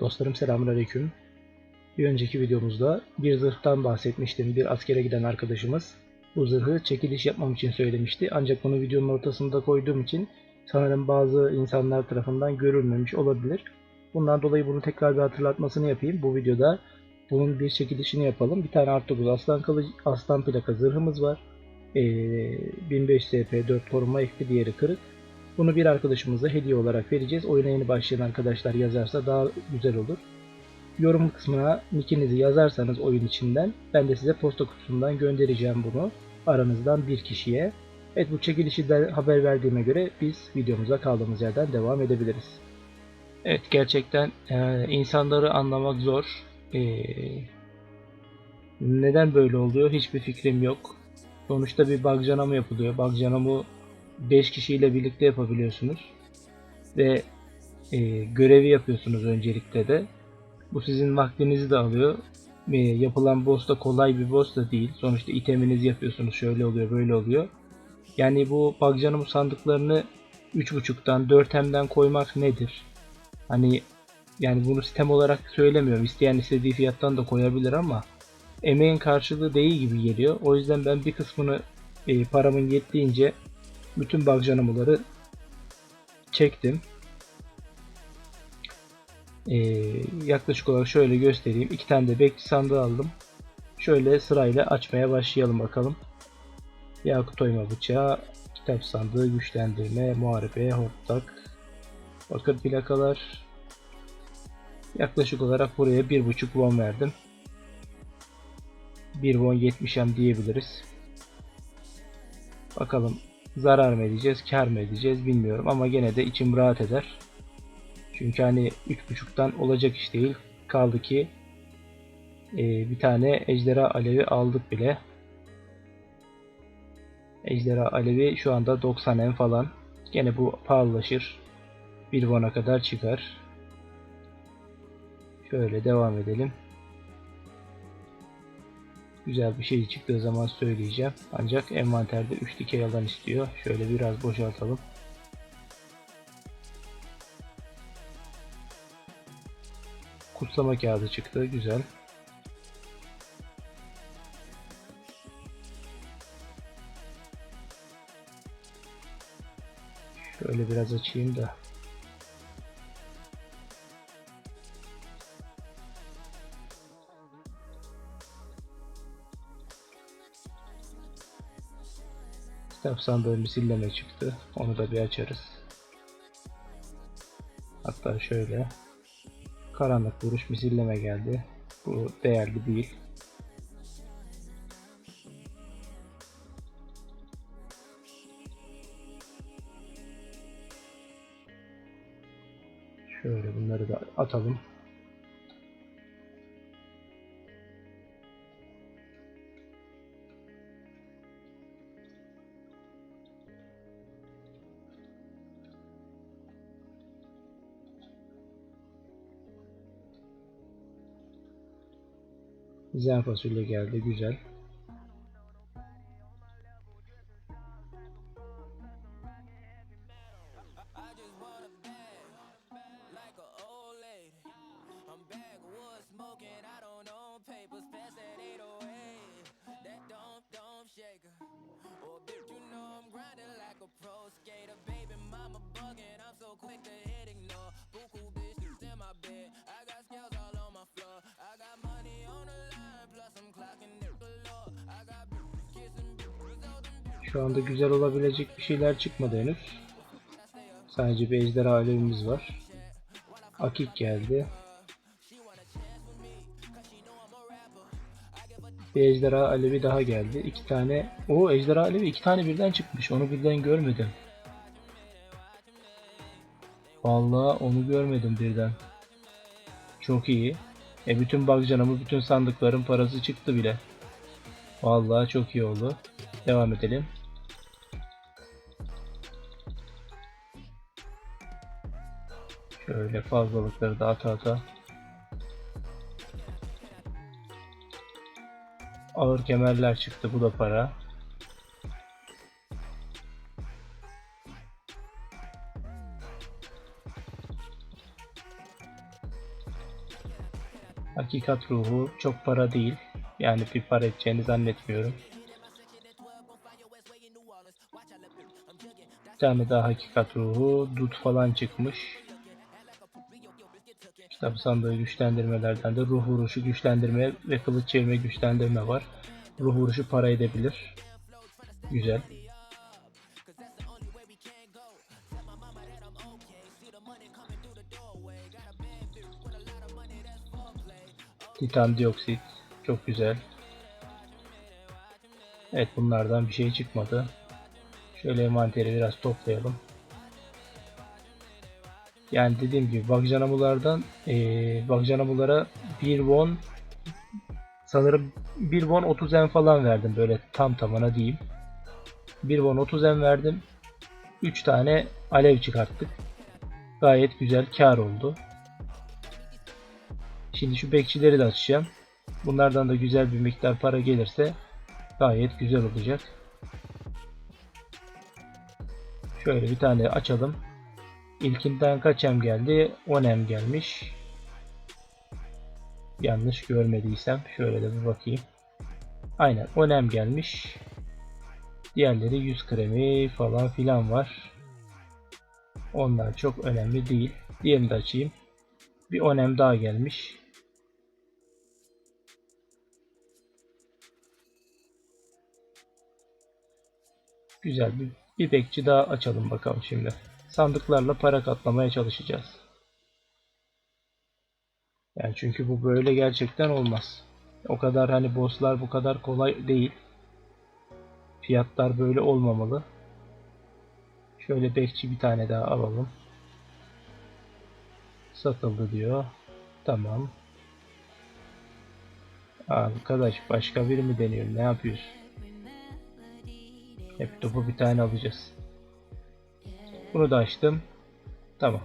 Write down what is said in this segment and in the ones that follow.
Dostlarım selamünaleyküm. Bir önceki videomuzda bir zırhtan bahsetmiştim. Bir askere giden arkadaşımız bu zırhı çekiliş yapmam için söylemişti. Ancak bunu videonun ortasında koyduğum için sanırım bazı insanlar tarafından görülmemiş olabilir. Bundan dolayı bunu tekrar bir hatırlatmasını yapayım. Bu videoda bunun bir çekilişini yapalım. Bir tane Artoguz Aslan, kılıcı, Aslan plaka zırhımız var. Ee, 1500 SP 4 koruma ekli diğeri kırık. Bunu bir arkadaşımıza hediye olarak vereceğiz. Oyuna yeni başlayan arkadaşlar yazarsa daha güzel olur. Yorum kısmına nickinizi yazarsanız oyun içinden ben de size posta kutusundan göndereceğim bunu aranızdan bir kişiye. Evet bu çekilişi de haber verdiğime göre biz videomuza kaldığımız yerden devam edebiliriz. Evet gerçekten e, insanları anlamak zor. E, neden böyle oluyor hiçbir fikrim yok. Sonuçta bir bug canamı yapılıyor. Bug canamı 5 kişiyle birlikte yapabiliyorsunuz. Ve e, görevi yapıyorsunuz öncelikle de. Bu sizin vaktinizi de alıyor. E, yapılan boss da kolay bir boss da değil. Sonuçta iteminizi yapıyorsunuz. Şöyle oluyor böyle oluyor. Yani bu bug canımı sandıklarını 3.5'tan 4M'den koymak nedir? Hani yani bunu sistem olarak söylemiyorum. İsteyen istediği fiyattan da koyabilir ama emeğin karşılığı değil gibi geliyor. O yüzden ben bir kısmını e, paramın yettiğince bütün bug canamaları çektim. Ee, yaklaşık olarak şöyle göstereyim. İki tane de bekçi sandığı aldım. Şöyle sırayla açmaya başlayalım bakalım. Yakut oyma bıçağı, kitap sandığı, güçlendirme, muharebe, hortlak, bakır plakalar. Yaklaşık olarak buraya 1.5 won verdim. 1 won 70'em diyebiliriz. Bakalım zarar mı edeceğiz, kar mı edeceğiz bilmiyorum ama gene de içim rahat eder. Çünkü hani 3.5'tan olacak iş değil. Kaldı ki e, bir tane ejderha alevi aldık bile. Ejderha alevi şu anda 90 en falan. Gene bu pahalılaşır. 1 won'a kadar çıkar. Şöyle devam edelim. Güzel bir şey çıktığı zaman söyleyeceğim. Ancak envanterde 3 dikey alan istiyor. Şöyle biraz boşaltalım. Kutlama kağıdı çıktı. Güzel. Şöyle biraz açayım da. Kitap sandığı misilleme çıktı. Onu da bir açarız. Hatta şöyle. Karanlık vuruş misilleme geldi. Bu değerli değil. Şöyle bunları da atalım. Mama bugging, I'm so quick to Şu anda güzel olabilecek bir şeyler çıkmadı henüz. Sadece bir ejderha alevimiz var. Akik geldi. Bir ejderha alevi daha geldi. İki tane. O ejderha alevi iki tane birden çıkmış. Onu birden görmedim. Vallahi onu görmedim birden. Çok iyi. E bütün bug canımı, bütün sandıkların parası çıktı bile. Vallahi çok iyi oldu. Devam edelim. Şöyle fazlalıkları da ata ata. Ağır kemerler çıktı. Bu da para. Hakikat ruhu çok para değil. Yani bir para edeceğini zannetmiyorum. Bir tane daha hakikat ruhu. Dut falan çıkmış. Kitap sandığı güçlendirmelerden de ruh vuruşu güçlendirme ve kılıç çevirme güçlendirme var. Ruh vuruşu para edebilir. Güzel. Titan dioksit. Çok güzel. Evet bunlardan bir şey çıkmadı. Şöyle envanteri biraz toplayalım. Yani dediğim gibi Bakcanamulardan eee Bakcanamulara 1 won sanırım 1 won 30 en falan verdim böyle tam tamına diyeyim. 1 won 30 en verdim. 3 tane alev çıkarttık. Gayet güzel kar oldu. Şimdi şu bekçileri de açacağım. Bunlardan da güzel bir miktar para gelirse gayet güzel olacak. Şöyle bir tane açalım. İlkinden kaç em geldi? 10 em gelmiş. Yanlış görmediysem şöyle de bir bakayım. Aynen 10 em gelmiş. Diğerleri 100 kremi falan filan var. Onlar çok önemli değil. Diğerini de açayım. Bir 10 em daha gelmiş. Güzel bir, bir bekçi daha açalım bakalım şimdi. Sandıklarla para katlamaya çalışacağız. Yani çünkü bu böyle gerçekten olmaz. O kadar hani bosslar bu kadar kolay değil. Fiyatlar böyle olmamalı. Şöyle bekçi bir tane daha alalım. Satıldı diyor. Tamam. Arkadaş başka biri mi deniyor? Ne yapıyorsun? Hep topu bir tane alacağız. Bunu da açtım. Tamam.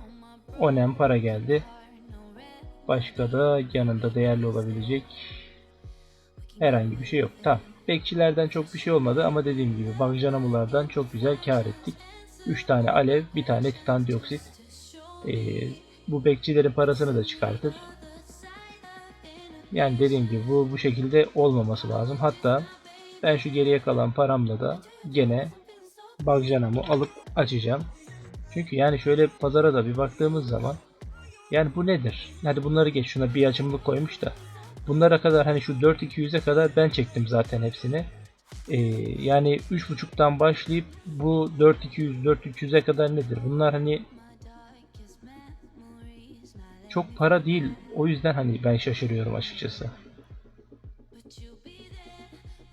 Onem para geldi. Başka da yanında değerli olabilecek herhangi bir şey yok. Tamam. Bekçilerden çok bir şey olmadı ama dediğim gibi Bakjanamulardan çok güzel kar ettik. 3 tane alev, bir tane titan dioksit. Ee, bu bekçilerin parasını da çıkartır. Yani dediğim gibi bu bu şekilde olmaması lazım. Hatta ben şu geriye kalan paramla da gene Bakjanam'ı alıp açacağım. Çünkü yani şöyle pazara da bir baktığımız zaman yani bu nedir? Hadi bunları geç şuna bir açımlık koymuş da bunlara kadar hani şu 4200'e kadar ben çektim zaten hepsini. Ee, yani 3.5'tan başlayıp bu 4200 4300'e kadar nedir? Bunlar hani çok para değil. O yüzden hani ben şaşırıyorum açıkçası.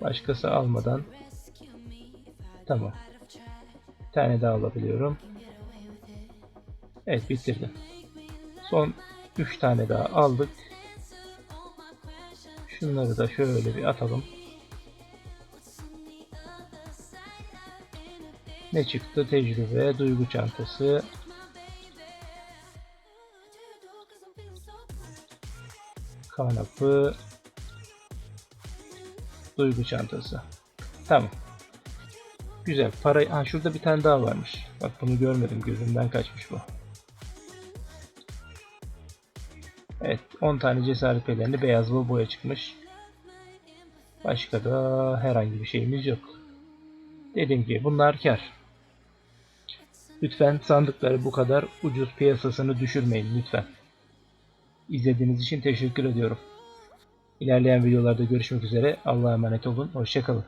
Başkası almadan tamam. Bir tane daha alabiliyorum. Evet bitirdim. Son 3 tane daha aldık. Şunları da şöyle bir atalım. Ne çıktı? Tecrübe, duygu çantası. Kanapı. Duygu çantası. Tamam. Güzel. Para... Ha şurada bir tane daha varmış. Bak bunu görmedim. Gözümden kaçmış bu. Evet. 10 tane cesaret pelerini beyaz ve boya çıkmış. Başka da herhangi bir şeyimiz yok. Dediğim gibi bunlar kar. Lütfen sandıkları bu kadar ucuz piyasasını düşürmeyin lütfen. İzlediğiniz için teşekkür ediyorum. İlerleyen videolarda görüşmek üzere. Allah'a emanet olun. Hoşçakalın.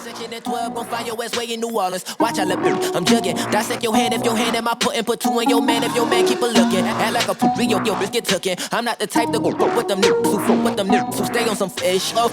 Section at 12, gon' find your ass way in New Orleans. Watch I look, I'm jugging. Dissect your hand if your hand in my putting, put two in your man if your man keep a looking. Act like a poopy, yo, yo, bitch get tookin'. I'm not the type to go fuck with them niggas who fuck with them niggas who stay on some fish. Oh,